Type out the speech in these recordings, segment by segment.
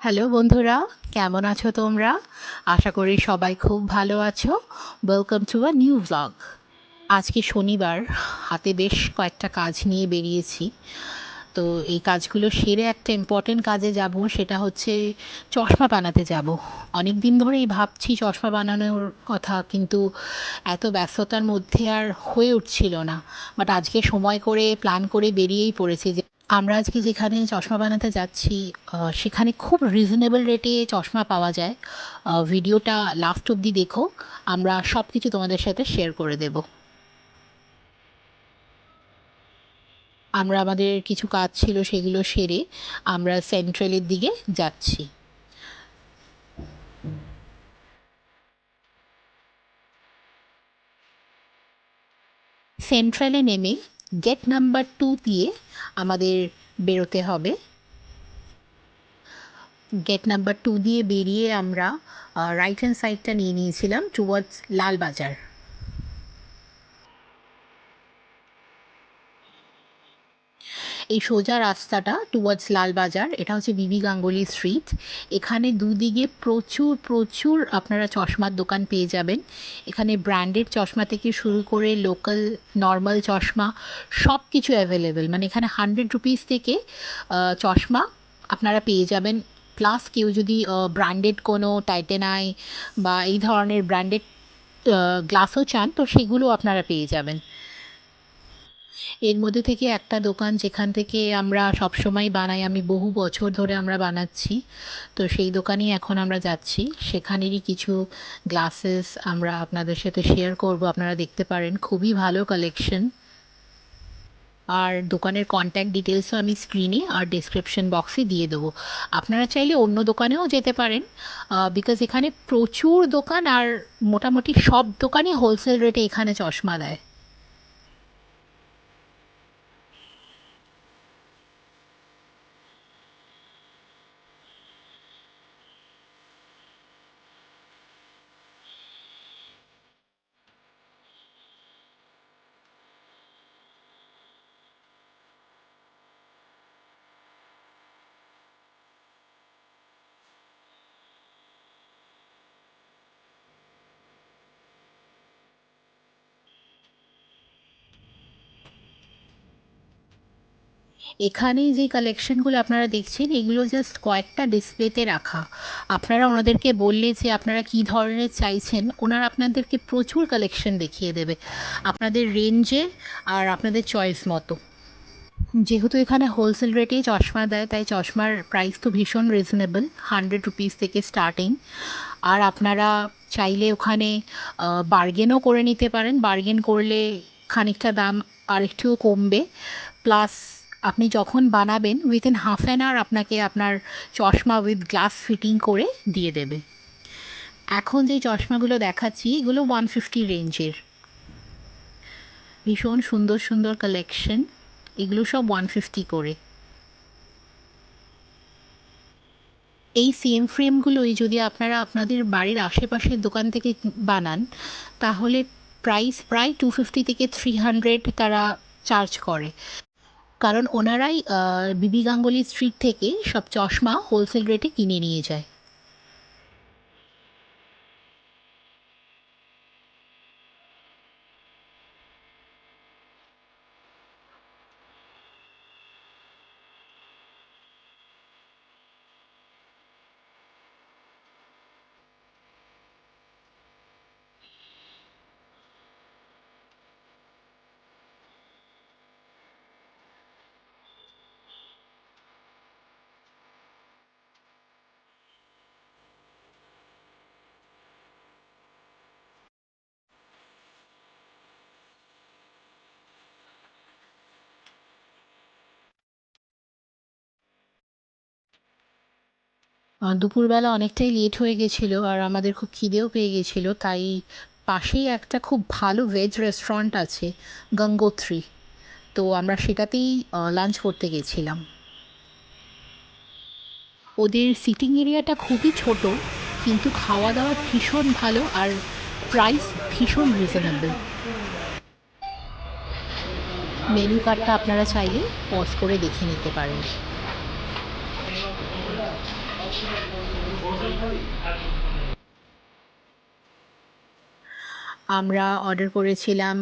Hello বন্ধুরা, কেমন আছো তোমরা? আশা করি সবাই খুব ভালো আছো। Welcome to a new blog আজকে শনিবার, হাতে বেশ কয়েকটা কাজ নিয়ে বেরিয়েছি। তো এই কাজগুলো সেরে একটা ইম্পর্টেন্ট কাজে যাব, সেটা হচ্ছে চশমা বানাতে যাব। অনেক দিন ধরেই ভাবছি চশমা বানানোর কথা, কিন্তু এত ব্যস্ততার মধ্যে আর হয়ে উঠছিল না। বাট আজকে সময় করে প্ল্যান করে বেরিয়েই পড়েছি যে আমরা আজকে যেখানে চশমা বানাতে যাচ্ছি সেখানে খুব রিজনেবল রেটে চশমা পাওয়া যায়। ভিডিওটা লাস্ট অবধি দেখো, আমরা সব কিছু তোমাদের সাথে শেয়ার করে দেব। আমরা আমাদের কিছু কাজ ছিল, সেগুলো সেরে আমরা সেন্ট্রালের দিকে যাচ্ছি। সেন্ট্রালে নেমে গেট নাম্বার টু দিয়ে আমাদের বেরোতে হবে। গেট নাম্বার টু দিয়ে বেরিয়ে আমরা রাইট হ্যান্ড সাইডটা নিয়ে নিয়েছিলাম টুয়ার্ডস লালবাজার। এই সোজা রাস্তাটা টুয়ার্ডস লালবাজার এটা হচ্ছে বিবি গাঙ্গুলি স্ট্রিট এখানে দুদিকে প্রচুর প্রচুর আপনারা চশমার দোকান পেয়ে যাবেন। এখানে ব্র্যান্ডেড চশমা থেকে শুরু করে লোকাল নর্মাল চশমা সব কিছু অ্যাভেলেবেল মানে এখানে হান্ড্রেড রুপিস থেকে চশমা আপনারা পেয়ে যাবেন। প্লাস কেউ যদি ব্র্যান্ডেড কোনো টাইটেনাই বা এই ধরনের ব্র্যান্ডেড গ্লাসও চান, তো সেগুলো আপনারা পেয়ে যাবেন। এর মধ্যে থেকে একটা দোকান যেখান থেকে আমরা সবসময় বানাই, আমি বহু বছর ধরে আমরা বানাচ্ছি। তো সেই দোকানেই এখন আমরা যাচ্ছি। সেখানেরই কিছু গ্লাসেস আমরা আপনাদের সাথে শেয়ার করব। আপনারা দেখতে পারেন, খুবই ভালো কালেকশন আর দোকানের কন্ট্যাক্ট ডিটেলসও আমি স্ক্রিনে আর ডিসক্রিপশন বক্সে দিয়ে দেবো। আপনারা চাইলে অন্য দোকানেও যেতে পারেন বিকজ এখানে প্রচুর দোকান আর মোটামুটি সব দোকানই হোলসেল রেটে এখানে চশমা দেয়। এখানে যে কালেকশনগুলো আপনারা দেখছেন, এগুলো জাস্ট কয়েকটা ডিসপ্লেতে রাখা। আপনারা ওনাদেরকে বললে যে আপনারা কী ধরনের চাইছেন, ওনারা আপনাদেরকে প্রচুর কালেকশন দেখিয়ে দেবে। আপনাদের রেঞ্জে আর আপনাদের চয়েস মতো। যেহেতু এখানে হোলসেল রেটেই চশমা দেয়, তাই চশমার প্রাইস তো ভীষণ রিজনেবল হান্ড্রেড রুপিস থেকে স্টার্টিং আর আপনারা চাইলে ওখানে বার্গেনও করে নিতে পারেন। বার্গেন করলে খানিকটা দাম আরেকটুও কমবে। প্লাস আপনি যখন বানাবেন উইথিন হাফ অ্যান আওয়ার আপনাকে আপনার চশমা উইথ গ্লাস ফিটিং করে দিয়ে দেবে। এখন যে চশমাগুলো দেখাচ্ছি, এগুলো ওয়ান ফিফটি রেঞ্জের ভীষণ সুন্দর সুন্দর কালেকশন এগুলো সব ওয়ান ফিফটি করে। এই সেম ফ্রেমগুলোই যদি আপনারা আপনাদের বাড়ির আশেপাশের দোকান থেকে বানান, তাহলে প্রাইস প্রায় টু ফিফটি থেকে থ্রি হান্ড্রেড তারা চার্জ করে। কারণ ওনারাই বিবি গাঙ্গুলি স্ট্রিট থেকে সব চশমা হোলসেল রেটে কিনে নিয়ে যায়। দুপুরবেলা অনেকটাই লেট হয়ে গেছিল আর আমাদের খুব খিদেও পেয়ে গেছিল, তাই পাশেই একটা খুব ভালো ভেজ রেস্টুরেন্ট আছে, গঙ্গোত্রী। তো আমরা সেটাতেই লাঞ্চ করতে গেছিলাম। ওদের সিটিং এরিয়াটা খুবই ছোট, কিন্তু খাওয়া দাওয়া ভীষণ ভালো আর প্রাইস ভীষণ রিজনেবল মেনু কার্ডটা আপনারা চাইলে পজ করে দেখে নিতে পারেন। আমরা অর্ডার করেছিলাম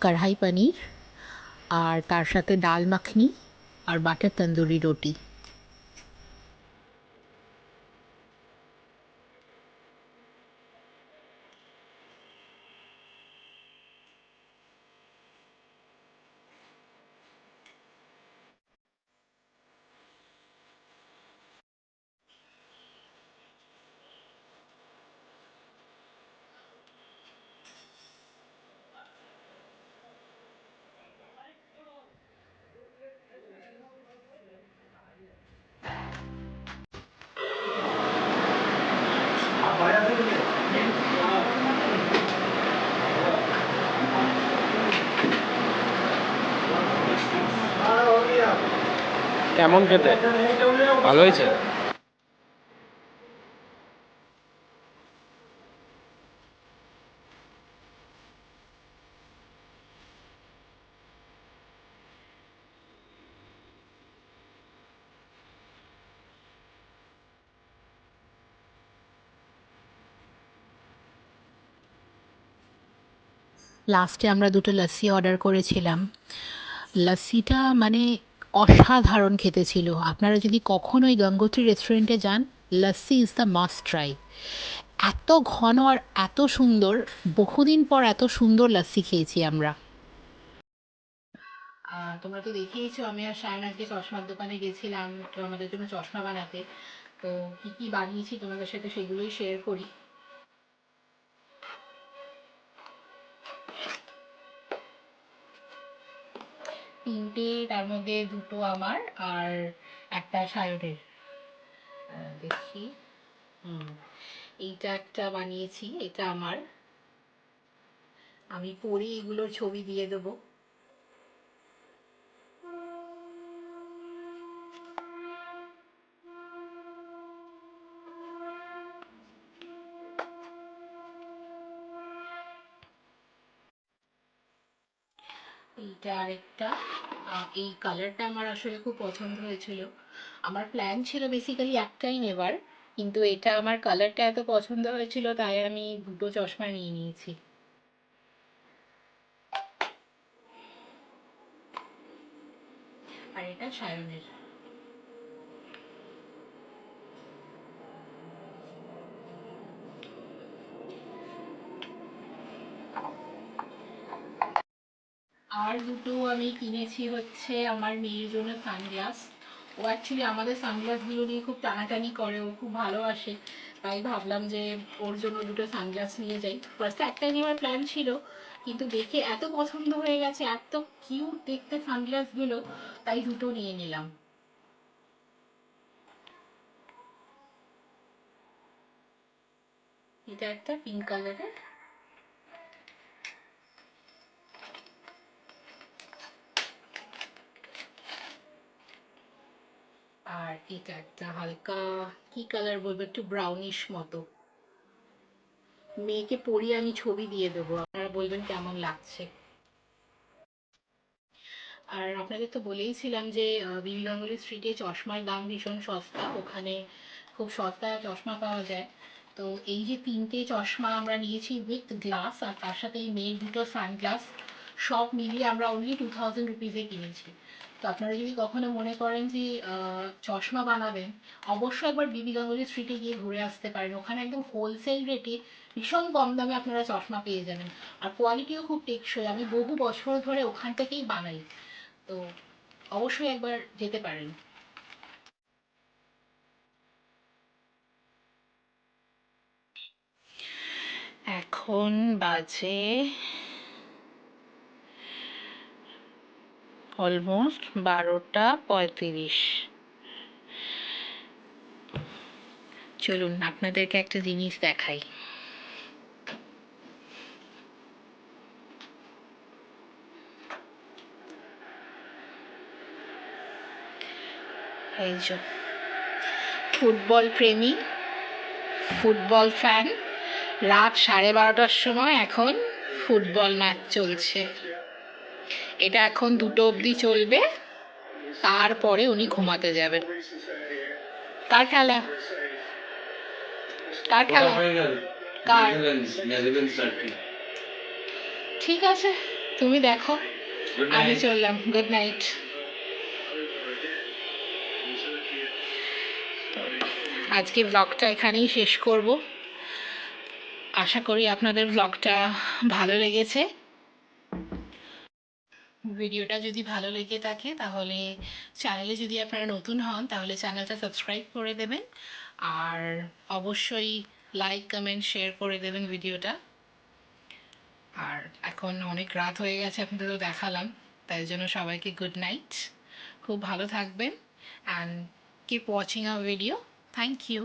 কড়াই পনির আর তার সাথে ডাল মাখনি আর বাটার তন্দুরি রুটি। কেমন খেতে? ভালো হয়েছে? লাস্টে আমরা দুটো লস্যি অর্ডার করেছিলাম। লস্যিটা মানে অসাধারণ খেতে ছিল। আপনারা যদি কখনো ওই গঙ্গোত্রী রেস্টুরেন্টে যান lassi is the must try এত ঘন আর এত সুন্দর, বহুদিন পর এত সুন্দর লস্যি খেয়েছি আমরা। তোমরা তো দেখিয়েছো, আমি আর সায়ন চশমার দোকানে গেছিলাম, তো আমাদের জন্য চশমা বানাতে। তো কী কী বানিয়েছি তোমাদের সাথে সেগুলোই শেয়ার করি। তিনটে, তার মধ্যে দুটো আমার আর একটা সায়নের। দেখি। হুম, এইটা একটা বানিয়েছি, এটা আমার। আমি পরে এগুলোর ছবি দিয়ে দেবো। এইটা আরেকটা এই কালারটা আমার আসলে খুব পছন্দ হয়েছিল। আমার প্ল্যান ছিল বেসিক্যালি একটাই নেবার, কিন্তু এটা আমার কালারটা এত পছন্দ হয়েছিল, তাই আমি দুটো চশমা নিয়ে নিয়েছি। আর এটা সায়নের। আর দুটো আমি কিনেছি হচ্ছে আমার মেয়ের জন্য সানগ্লাস। ও অ্যাকচুয়ালি আমাদের সানগ্লাসগুলো নিয়ে খুব টানাটানি করে, ও খুব ভালোবাসে তাই ভাবলাম যে ওর জন্য দুটো সানগ্লাস নিয়ে যাই। ফার্স্টে একটাই নেওয়ার প্ল্যান ছিল, কিন্তু দেখে এত পছন্দ হয়ে গেছে, এত কিউট দেখতে সানগ্লাসগুলো, তাই দুটো নিয়ে নিলাম। এটা একটা পিঙ্ক কালারের এটা একটা হালকা কি কালার বলব? একটু ব্রাউনিশ মতো। মেয়েকে পরিয়ে আমি ছবি দিয়ে দেবো। আপনারা বলবেন কেমন লাগছে। আর আপনাদের তো বলেইছিলাম যে আহ, বিবি গাঙ্গুলি স্ট্রিটে চশমার দাম ভীষণ সস্তা। ওখানে খুব সস্তায় চশমা পাওয়া যায়। তো এই যে তিনটে চশমা আমরা নিয়েছি উইথ গ্লাস আর তার সাথে এই মেয়ের দুটো সানগ্লাস সব মিলিয়ে আমরা অনলি টু থাউজেন্ড রুপিসে কিনেছি। তো আপনারা যদি কখনো মনে করেন যে চশমা বানাবেন অবশ্যই একবার বিবি গাঙ্গুলি স্ট্রিটে গিয়ে ঘুরে আসতে পারেন। ওখানে একদম হোলসেল রেটে ভীষণ কম দামে আপনারা চশমা পেয়ে যাবেন। আর কোয়ালিটিও খুব টেকসই। আমি বহু বছর ধরে ওখান থেকেই বানাই। তো অবশ্যই একবার যেতে পারেন। এখন বাজে অলমোস্ট বারোটা পঁয়ত্রিশ। চলুন, আপনাদেরকে একটা জিনিস দেখাই। এই যে, ফুটবল প্রেমী, ফুটবল ফ্যান রাত সাড়ে বারোটার সময় এখন ফুটবল ম্যাচ চলছে। এটা এখন দুটো অবধি চলবে। তারপরে উনি ঘুমাতে যাবেন। কার খেলা। কার খেলা। কার? ঠিক আছে তুমি দেখো। আমি চললাম। গুড নাইট আজকে ব্লগটা এখানেই শেষ করব। আশা করি আপনাদের ব্লগটা ভালো লেগেছে। ভিডিওটা যদি ভালো লেগে থাকে তাহলে চ্যানেলে যদি আপনারা নতুন হন, তাহলে চ্যানেলটা সাবস্ক্রাইব করে দেবেন। আর অবশ্যই লাইক কমেন্ট শেয়ার করে দেবেন ভিডিওটা। আর এখন অনেক রাত হয়ে গেছে, আপনাদের তো দেখালাম। তাই জন্য সবাইকে গুড নাইট খুব ভালো থাকবেন। And keep watching our video thank you